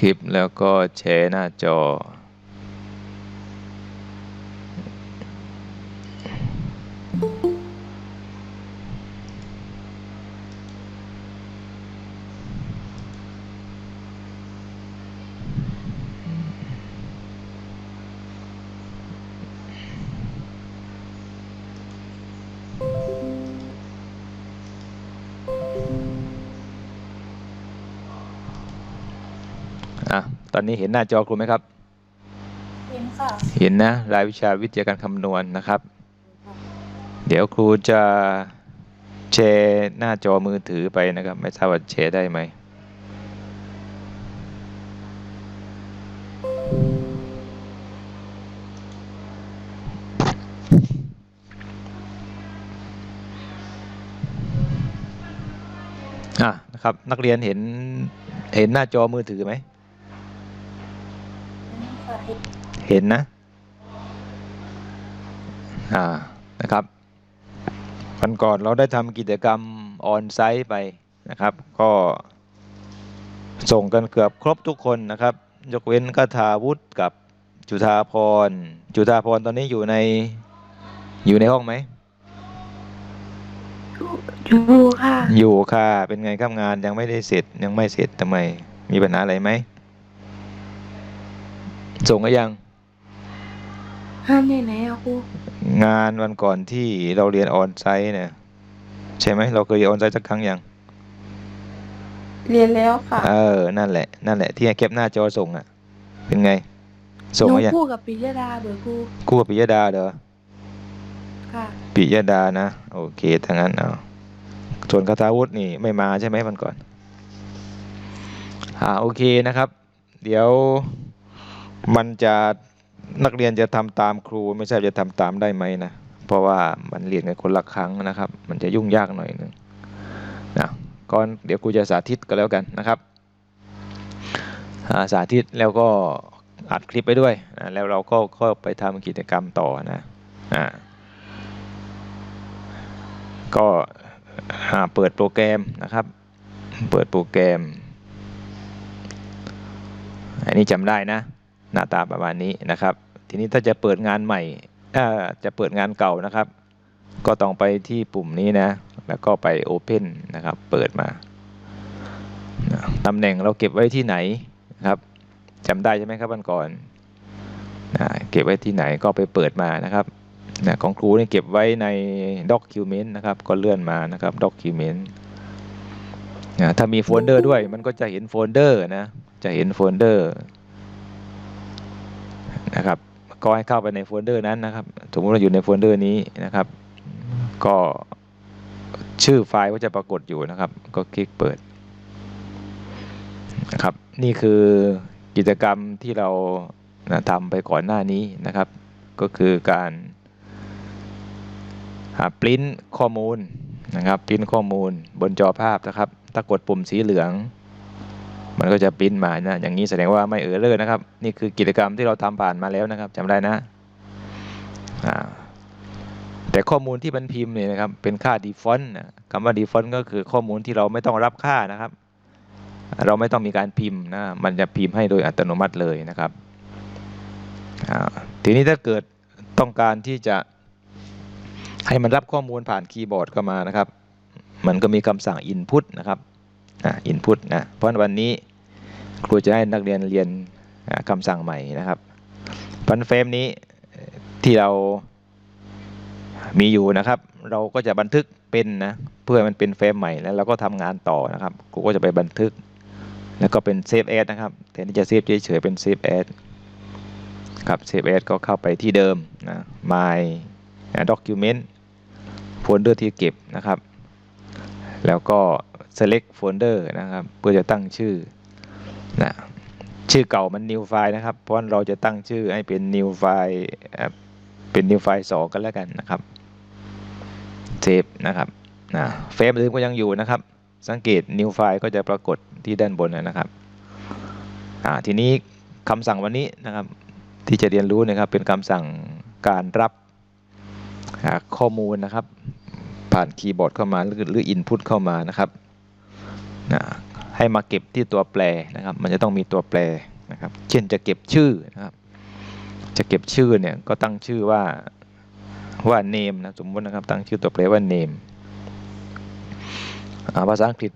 คลิปแล้วก็แชร์หน้าจอ อะตอนนี้เห็นหน้าจอครูไหมครับ เห็นค่ะ เห็นนะ รายวิชาวิทยาการคำนวณนะครับ เดี๋ยวครูจะแชร์หน้าจอมือถือไปนะครับ ไม่ทราบว่าแชร์ได้ไหมอะนะครับนักเรียนเห็นเห็นหน้าจอมือถือไหม เห็นค่ะเห็นเห็นนะ อ่า นะครับ วันก่อนเราได้ทำกิจกรรมออนไซต์ไปนะครับ ก็ส่งกันเกือบครบทุกคนนะครับ ยกเว้นกทาวุฒิกับจุธาพร จุธาพรตอนนี้อยู่ในอยู่ในห้องไหม อยู่ค่ะ อยู่ค่ะ เป็นไงครับงานยังไม่ได้เสร็จยังไม่เสร็จทำไม มีปัญหาอะไรไหม ส่งก็ยัง ห้ามไหนไหนอะครูงานวันก่อนที่เราเรียนออนไซต์เนี่ยใช่ไหมเราเคยเรียนออนไซต์สักครั้งยังเรียนแล้วค่ะ เออ นั่นแหละ นั่นแหละ ที่ให้แคปหน้าจอส่งอะ เป็นไง ส่งหนูมายังคู่กับปิยดาเบอร์ครูคู่กับปิยดาเด้อค่ะ ปิยดานะ โอเคถ้างั้นเอาส่วนคาถาวุฒินี่ไม่มาใช่ไหมวันก่อน อ่า โอเคนะครับ เดี๋ยว มันจะนักเรียนจะทำตามครูไม่ใช่จะทำตามได้ไหมนะ เพราะว่ามันเรียนกันคนละครั้งนะครับ มันจะยุ่งยากหน่อยนึงนะก่อนเดี๋ยวครูจะสาธิตก็แล้วกันนะครับาสาธิตแล้วก็อัดคลิปไปด้วยอ่าแล้วเราก็ก็ไปทำกิจกรรมต่อนะอ่าก็าเปิดโปรแกรมนะครับ เปิดโปรแกรม อันนี้จำได้นะ หน้าตาประมาณนี้นะครับ ทีนี้ถ้าจะเปิดงานใหม่จะเปิดงานเก่านะครับ ก็ต้องไปที่ปุ่มนี้นะ แล้วก็ไป Open นะครับ เปิดมาตำแหน่งเราเก็บไว้ที่ไหนนะครับจำได้ใช่ไหมครับวันก่อนนะเก็บไว้ที่ไหนก็ไปเปิดมานะครับนะของครูนี่เก็บไว้ใน Document นะครับ ก็เลื่อนมานะครับ Document นะถ้ามีโฟลเดอร์ด้วยมันก็จะเห็นโฟลเดอร์นะ จะเห็นโฟลเดอร์ นะครับ ก็ให้เข้าไปในโฟลเดอร์นั้นนะครับ สมมติเราอยู่ในโฟลเดอร์นี้นะครับ ก็ชื่อไฟล์ก็จะปรากฏอยู่นะครับ ก็คลิกเปิดนะครับ นี่คือกิจกรรมที่เรานะทำไปก่อนหน้านี้นะครับ ก็คือการหาปริ้นข้อมูลนะครับปริ้นข้อมูลบนจอภาพนะครับ ถ้ากดปุ่มสีเหลือง มันก็จะปิ้นมานะอย่างนี้แสดงว่าไม่เออเลอร์นะครับ นี่คือกิจกรรมที่เราทำผ่านมาแล้วนะครับจำได้นะแต่ข้อมูลที่มันพิมพ์เนี่ยนะครับเป็นค่า default นคำว่า default ก็คือข้อมูลที่เราไม่ต้องรับค่านะครับ เราไม่ต้องมีการพิมพ์นะมันจะพิมพ์ให้โดยอัตโนมัติเลยนะครับทีนี้ถ้าเกิดต้องการที่จะให้มันรับข้อมูลผ่านคีย์บอร์ดเข้ามานะครับ มันก็มีคำสั่ง input นะครับอ่า input นะเพราะวันนี้ ครูจะให้นักเรียนเรียนอ่าคำสั่งใหม่นะครับพันเฟรมนี้ที่เรามีอยู่นะครับ เราก็จะบันทึกเป็นนะเพื่อมันเป็นเฟรมใหม่แล้วเราก็ทำงานต่อนะครับครูก็จะไปบันทึก แล้วก็เป็นเซฟแอดนะครับแทนที่จะเซฟเฉยๆเป็นเซฟแอดครับเซฟแอดก็เข้าไปที่เดิมนะ my document โฟลเดอร์ที่เก็บนะครับ แล้วก็ select folder นะครับ เพื่อจะตั้งชื่อ นะชื่อเก่ามัน new file นะครับ เพราะเราจะตั้งชื่อให้เป็น new file เป็น new file 2 กันแล้วกันนะครับเซฟนะครับนะเฟรมเดิมก็ยังอยู่นะครับ สังเกต new file ก็จะปรากฏที่ด้านบนนะครับอ่าทีนี้คำสั่งวันนี้นะครับ ที่จะเรียนรู้นะครับเป็นคำสั่งการรับข้อมูลนะครับ ผ่านคีย์บอร์ดเข้ามาหรือหรือ input เข้ามานะครับนะ ให้มาเก็บที่ตัวแปรนะครับ มันจะต้องมีตัวแปรนะครับ เช่นจะเก็บชื่อนะครับ จะเก็บชื่อเนี่ยก็ตั้งชื่อว่าว่า name นะสมมตินะครับตั้งชื่อตัวแปรว่า name อ่าภาษาอังกฤษ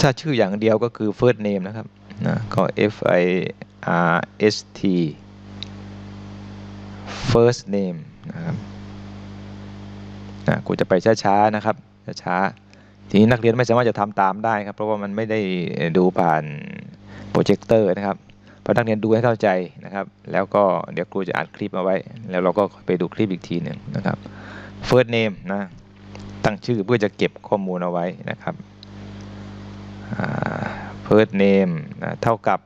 ถ้าชื่ออย่างเดียวก็คือ first name นะครับนะก็ F I R S T first name นะครับนะกูจะไปช้าๆนะครับช้าๆ ทีนี้นักเรียนไม่สามารถจะทำตามได้ครับ เพราะว่ามันไม่ได้ดูผ่านโปรเจคเตอร์นะครับเพราะนักเรียนดูให้เข้าใจนะครับ แล้วก็เดี๋ยวครูจะอัดคลิปเอาไว้ แล้วเราก็ไปดูคลิปอีกทีหนึ่งนะครับ first name นะ ตั้งชื่อเพื่อจะเก็บข้อมูลเอาไว้นะครับ first name นะเท่ากับ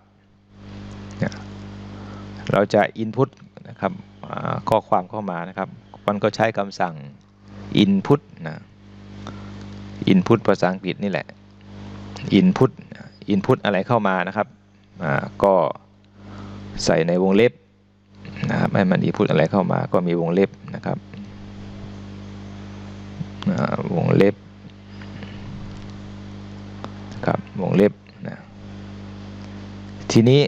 เราจะ input นะครับข้อความเข้ามานะครับ มันก็ใช้คำสั่ง input นะ input ภาษาอังกฤษนี่แหละ input input อะไรเข้ามานะครับก็ใส่ในวงเล็บนะครับให้มัน input อะไรเข้ามาก็มีวงเล็บนะครับวงเล็บครับวงเล็บนะทีนี้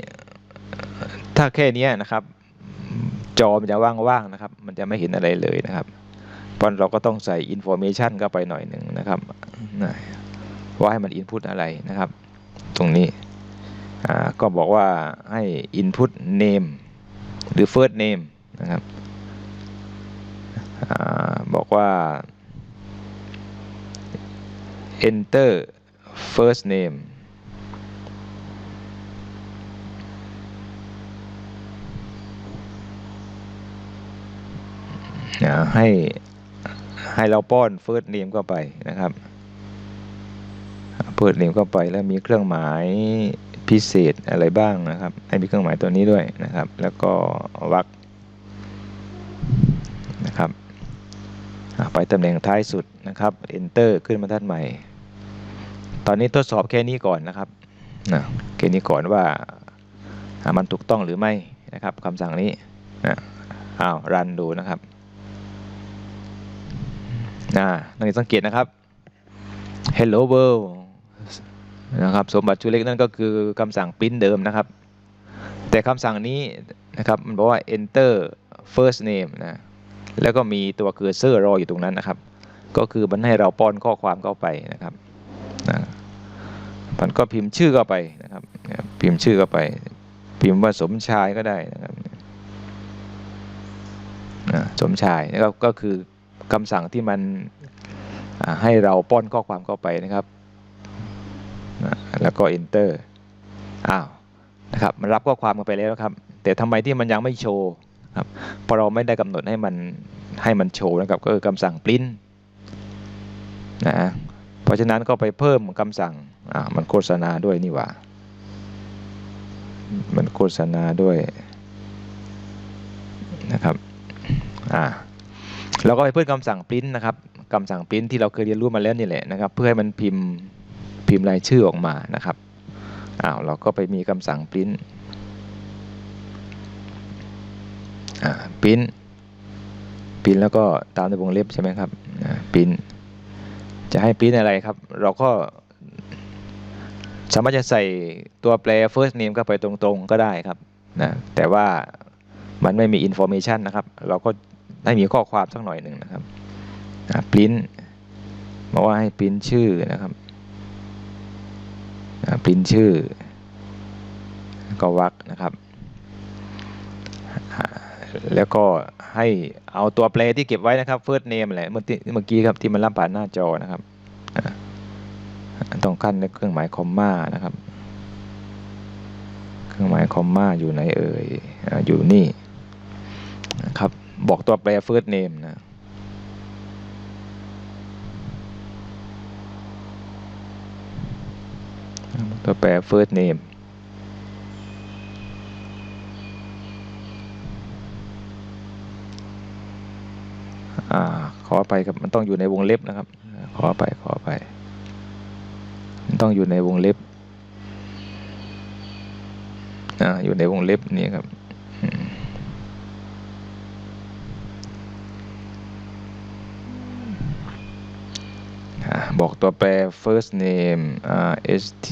ถ้าแค่นี้นะครับ จอมันจะว่างๆนะครับ มันจะไม่เห็นอะไรเลยนะครับเพราะเราก็ต้องใส่ information เข้าไปหน่อยหนึ่งนะครับ นะว่าให้มัน input อะไรนะครับ ตรงนี้ก็บอกว่าให้ input name หรือ first name นะครับอบอกว่า enter first name นะให้ให้เราป้อน first name เข้าไปนะครับ first name เข้าไปแล้วมีเครื่องหมายพิเศษอะไรบ้างนะครับ ให้มีเครื่องหมายตัวนี้ด้วยนะครับ แล้วก็วรรคนะครับไปตำแหน่งท้ายสุดนะครับ enter ขึ้นบรรทัดใหม่ ตอนนี้ทดสอบแค่นี้ก่อนนะครับนะแค่นี้ก่อนว่ามันถูกต้องหรือไม่นะครับคำสั่งนี้นะอ้าวรันดูนะครับนะนักเรียนสังเกตนะครับ hello world นะครับสมบัติชุดเล็กนั่นก็คือคำสั่งปริ้นเดิมนะครับ แต่คำสั่งนี้นะครับมันบอกว่า enter first name นะแล้วก็มีตัว cursor รออยู่ตรงนั้นนะครับ ก็คือมันให้เราป้อนข้อความเข้าไปนะครับนะมันก็พิมพ์ชื่อเข้าไปนะครับ พิมพ์ชื่อเข้าไป พิมพ์ว่าสมชายก็ได้นะครับสมชายนะครับก็คือคำสั่งที่มันให้เราป้อนข้อความเข้าไปนะครับ แล้วก็ enter อ้าวนะครับมันรับข้อความกันไปแล้วครับ แต่ทำไมที่มันยังไม่โชว์ครับเพราะเราไม่ได้กำหนดให้มันให้มันโชว์นะครับ ก็คือคำสั่ง print นะเพราะฉะนั้นก็ไปเพิ่มคำสั่งอ่ามันโฆษณาด้วยนี่หว่า มันโฆษณาด้วยนะครับอ่าเราก็ไปเพิ่มคำสั่งปริ้นนะครับคำสั่งปริ้นที่เราเคยเรียนรู้มาแล้วนี่แหละนะครับ เพื่อให้มันพิมพ์ พิมพ์รายชื่อออกมานะครับอ้าวเราก็ไปมีคำสั่งปริ้นอ่าปริ้นปริ้นแล้วก็ตามในวงเล็บใช่ไหมครับอ่าปริ้นจะให้ปริ้นอะไรครับ เราก็สามารถจะใส่ตัวแปร first name เข้าไปตรงๆก็ได้ครับนะแต่ว่ามันไม่มี information นะครับ เราก็ได้มีข้อความสักหน่อยหนึ่งนะครับปริ้นบอกว่าให้ปริ้นชื่อนะครับ ปริ้นชื่อ ก็วรรคนะครับ แล้วก็ให้เอาตัวแปรที่เก็บไว้นะครับ first name แหละเมื่อกี้เมื่อกี้ครับที่มันรับผ่านหน้าจอนะครับต้องขั้นในเครื่องหมายคอมมานะครับ เครื่องหมายคอมมาอยู่ไหนเอ่ยออยู่นี่นะครับ บอกตัวแปร first name นะ ตัวแปร first name อ่าขอไปครับ มันต้องอยู่ในวงเล็บนะครับ ขอไปขอไป มันต้องอยู่ในวงเล็บ อ่า อยู่ในวงเล็บนี่ครับ บอกตัวแปร first name r s t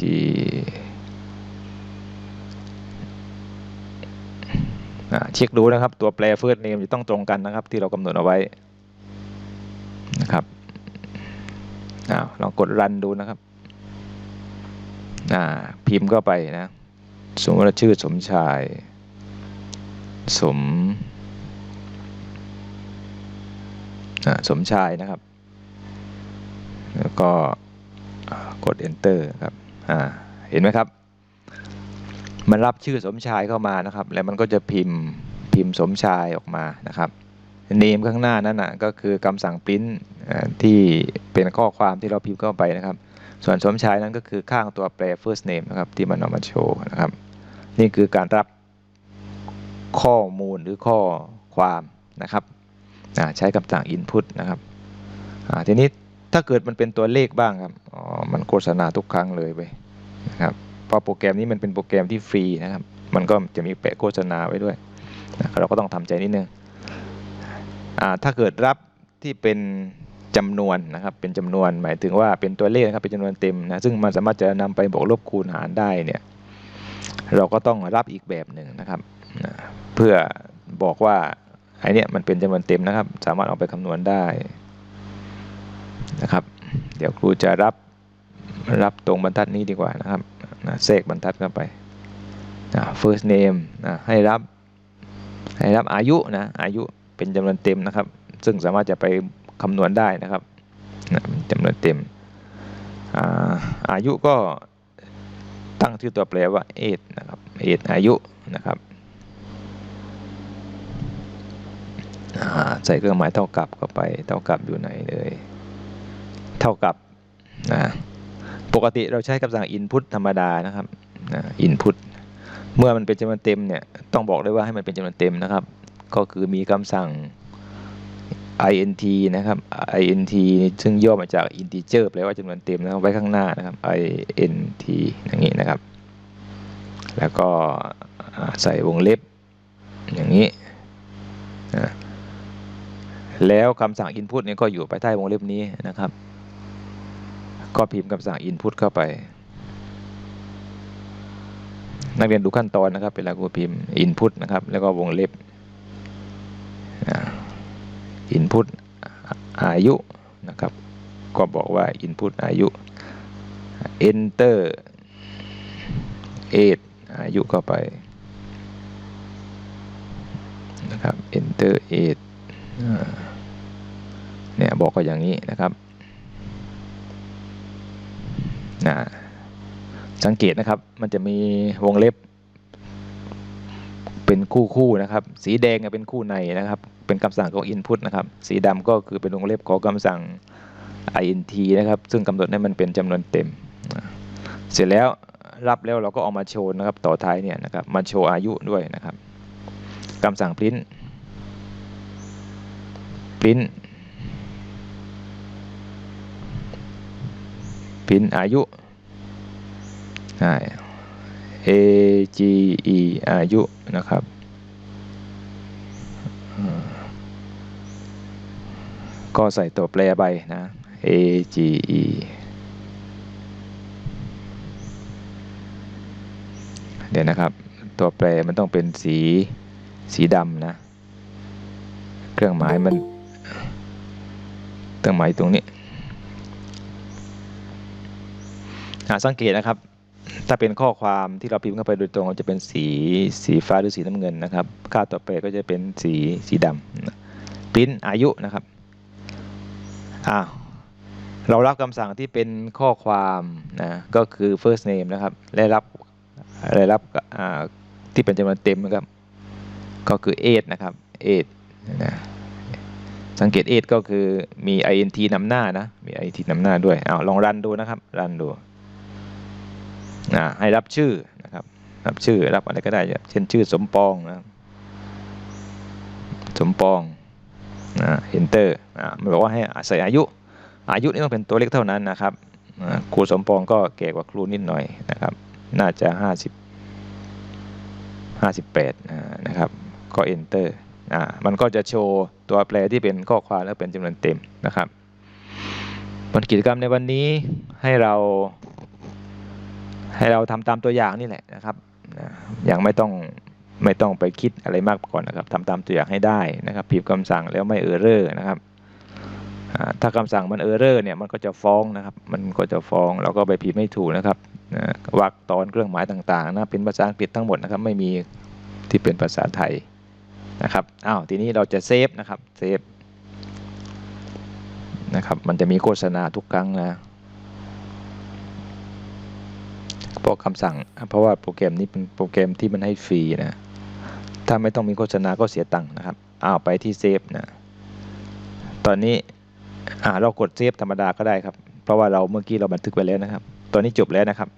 อ่าเช็คดูนะครับ ตัวแปร first name จะต้องตรงกันนะครับ ที่เรากำหนดเอาไว้นะครับอาลองกดรันดูนะครับอ่าพิมพ์เข้าไปนะ สมมติว่าชื่อสมชาย สมอ่าสมชายนะครับ แล้วก็กด enter ครับอ่าเห็นไหมครับ มันรับชื่อสมชายเข้ามานะครับ แล้วมันก็จะพิมพ์พิมพ์สมชายออกมานะครับเนมข้างหน้านั้นนะก็คือคำสั่งปริ้นที่เป็นข้อความที่เราพิมพ์เข้าไปนะครับ ส่วนสมชายนั้นก็คือข้างตัวแปร first name นะครับที่มันเอามาโชว์นะครับ นี่คือการรับข้อมูลหรือข้อความนะครับใช้คำสั่ง input นะครับทีนี้ ถ้าเกิดมันเป็นตัวเลขบ้างครับอ๋อมันโฆษณาทุกครั้งเลยไปนะครับเพราะโปรแกรมนี้มันเป็นโปรแกรมที่ฟรีนะครับ มันก็จะมีแปะโฆษณาไว้ด้วยนะเราก็ต้องทำใจนิดนึงอ่าถ้าเกิดรับที่เป็นจำนวนนะครับ เป็นจำนวนหมายถึงว่าเป็นตัวเลขนะครับเป็นจำนวนเต็มนะซึ่งมันสามารถจะนำไปบวกลบคูณหารได้เนี่ยเราก็ต้องรับอีกแบบหนึ่งนะครับนะเพื่อบอกว่าไอเนี้ยมันเป็นจำนวนเต็มนะครับ สามารถเอาไปคำนวณได้ นะครับ เดี๋ยวครูจะรับรับตรงบรรทัดนี้ดีกว่านะครับนะเสกบรรทัดเข้าไปนะ first name นะให้รับให้รับอายุนะอายุเป็นจำนวนเต็มนะครับ ซึ่งสามารถจะไปคำนวณได้นะครับนะจำนวนเต็มอาอายุก็ตั้งชื่อตัวแปรว่า age นะครับ age อายุนะครับใส่เครื่องหมายเท่ากับเข้าไปเท่ากับอยู่ไหนเลย เท่ากับนะปกติเราใช้คำสั่ง input ธรรมดานะครับนะ input เมื่อมันเป็นจำนวนเต็มเนี่ยต้องบอกเลยว่าให้มันเป็นจำนวนเต็มนะครับ ก็คือมีคำสั่ง int นะครับ int ซึ่งย่อมาจาก integer แปลว่าจำนวนเต็มนะครับไว้ข้างหน้านะครับ int อย่างนี้นะครับ แล้วก็ใส่วงเล็บอย่างนี้นะแล้วคำสั่ง input เนี่ยก็อยู่ภายใต้วงเล็บนี้นะครับ ก็พิมพ์คำสั่ง input เข้าไป นักเรียนดูขั้นตอนนะครับเวลาครูพิมพ์ input นะครับ แล้วก็วงเล็บ input อายุนะครับ ก็บอกว่า input อายุ enter age อายุเข้าไปนะครับ enter age เนี่ยบอกก็อย่างนี้นะครับ นะสังเกตนะครับมันจะมีวงเล็บ เป็นคู่คู่ๆนะครับ สีแดงเป็นคู่ในนะครับ เป็นคำสั่งของ input นะครับ สีดำก็คือเป็นวงเล็บของคำสั่ง int นะครับ ซึ่งกำหนดให้มันเป็นจำนวนเต็ม เสร็จแล้วรับแล้วเราก็เอามาโชว์นะครับ ต่อท้ายเนี่ยนะครับมาโชว์อายุด้วยนะครับคำสั่ง print print print อายุใช่ a g e อายุนะครับก็ใส่ตัวแปรไปนะ a g e เดี๋ยวนะครับ ตัวแปรมันต้องเป็นสีสีดำนะ เครื่องหมายมันเครื่องหมายตรงนี้หา สังเกตนะครับ ถ้าเป็นข้อความที่เราพิมพ์เข้าไปโดยตรงจะเป็นสีสีฟ้าหรือสีน้ำเงินนะครับ ค่าต่อไปก็จะเป็นสีสีดำปริ้นอายุนะครับอ้าวเรารับคำสั่งที่เป็นข้อความนะก็คือ first name นะครับและรับและรับอ่าที่เป็นจำนวนเต็มนะครับ ก็คือ age นะครับ age นะสังเกต age ก็คือมี int นำหน้านะ มี int นำหน้าด้วยอ้าวลองรันดูนะครับ รันดู นะให้รับชื่อนะครับ รับชื่อรับอะไรก็ได้ เช่นชื่อสมปองนะสมปองนะ enter อ่ามันบอกว่าให้ใส่อายุ อายุนี่ต้องเป็นตัวเลขเท่านั้นนะครับครูสมปองก็แก่กว่าครูนิดหน่อยนะครับ น่าจะห้าสิบห้าสิบแปดนะครับก็ enter อ่ามันก็จะโชว์ตัวแปรที่เป็นข้อความแล้วเป็นจำนวนเต็มนะครับผลกิจกรรมในวันนี้ให้เรา ให้เราทำตามตัวอย่างนี่แหละนะครับนะยังไม่ต้องไม่ต้องไปคิดอะไรมากก่อนนะครับทำตามตัวอย่างให้ได้นะครับพิมพ์คำสั่งแล้วไม่เออร์เรอร์นะครับถ้าคำสั่งมันเออร์เรอร์เนี่ยมันก็จะฟ้องนะครับ มันก็จะฟ้องเราก็ไปพิมพ์ไม่ถูกนะครับวรรคตอนเครื่องหมายต่างๆนะเป็นภาษาอังกฤษทั้งหมดนะครับ ไม่มีที่เป็นภาษาไทยนะครับอ้าวทีนี้เราจะเซฟนะครับเซฟนะครับ มันจะมีโฆษณาทุกครั้งนะ เพราะคำสั่ง เพราะว่าโปรแกรมนี้เป็นโปรแกรมที่มันให้ฟรีนะ ถ้าไม่ต้องมีโฆษณาก็เสียตังค์นะครับอ้าวไปที่เซฟนะ ตอนนี้อ่าเรากดเซฟธรรมดาก็ได้ครับ เพราะว่าเราเมื่อกี้เราบันทึกไว้แล้วนะครับ ตอนนี้จบแล้วนะครับ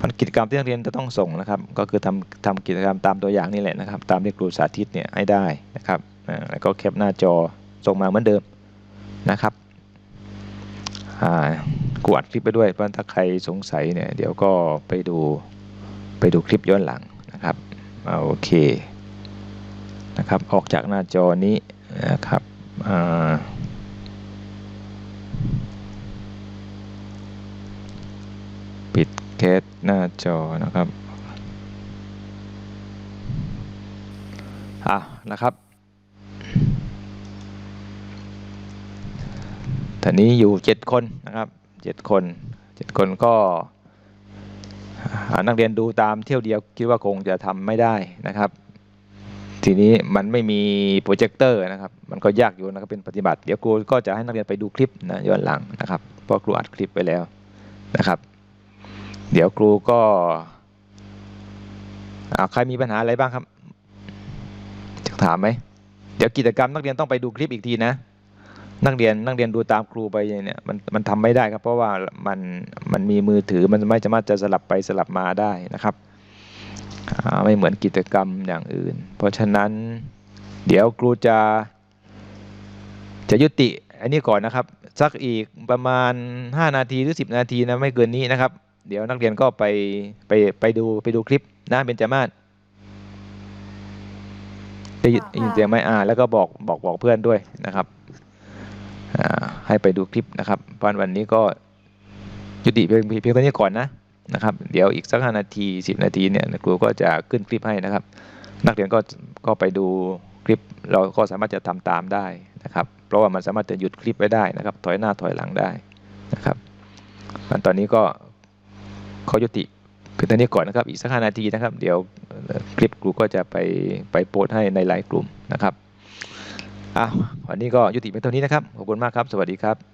มันกิจกรรมที่นักเรียนจะต้องส่งนะครับ ก็คือทำทำกิจกรรมตามตัวอย่างนี่แหละนะครับ ตามที่ครูสาธิตเนี่ยให้ได้นะครับแล้วก็แคปหน้าจอส่งมาเหมือนเดิมนะครับอ่า กวดคลิปไปด้วยเพราะถ้าใครสงสัยเนี่ย เดี๋ยวก็ไปดูไปดูคลิปย้อนหลังนะครับโอเคนะครับออกจากหน้าจอนี้นะครับปิดแคสหน้าจอนะครับอะนะครับตอนนี้อยู่เจ็ดคนนะครับ เจ็ดคนเจ็ดคนก็นักเรียนดูตามเที่ยวเดียวคิดว่าคงจะทำไม่ได้นะครับ ทีนี้มันไม่มีโปรเจคเตอร์นะครับ มันก็ยากอยู่นะครับเป็นปฏิบัติ เดี๋ยวครูก็จะให้นักเรียนไปดูคลิปนะย้อนหลังนะครับเพราะครูอัดคลิปไปแล้วนะครับ เดี๋ยวครูก็ใครมีปัญหาอะไรบ้างครับจะถามไหมเดี๋ยวกิจกรรมนักเรียนต้องไปดูคลิปอีกทีนะ นักเรียนนักเรียนดูตามครูไปเนี่ยมันมันทำไม่ได้ครับ เพราะว่ามันมันมีมือถือมันไม่สามารถจะสลับไปสลับมาได้นะครับอ่าไม่เหมือนกิจกรรมอย่างอื่น เพราะฉะนั้นเดี๋ยวครูจะจะยุติอันนี้ก่อนนะครับ สักอีกประมาณ 5 นาทีหรือ 10 นาทีนะไม่เกินนี้นะครับ เดี๋ยวนักเรียนก็ไปไปไปดูไปดูคลิปนะเบนจามาศได้ยินได้ยินเสียงไหมอ่าแล้วก็บอกบอกบอกเพื่อนด้วยนะครับอ่า ให้ไปดูคลิปนะครับวันวันนี้ก็ยุติเพียงเพียงเท่านี้ก่อนนะนะครับเดี๋ยวอีกสักห้านาทีสิบนาทีเนี่ยครูก็จะขึ้นคลิปให้นะครับ นักเรียนก็ก็ไปดูคลิปเราก็สามารถจะทำตามได้นะครับ เพราะว่ามันสามารถจะหยุดคลิปไว้ได้นะครับ ถอยหน้าถอยหลังได้นะครับตอนนี้ก็ขอยุติเพียงเท่านี้ก่อนนะครับ อีกสักห้านาทีนะครับ เดี๋ยวคลิปครูก็จะไปไปโพสต์ให้ในไลน์กลุ่มนะครับ อะวันนี้ก็ยุติเป็นเท่านี้นะครับ ขอบคุณมากครับ สวัสดีครับ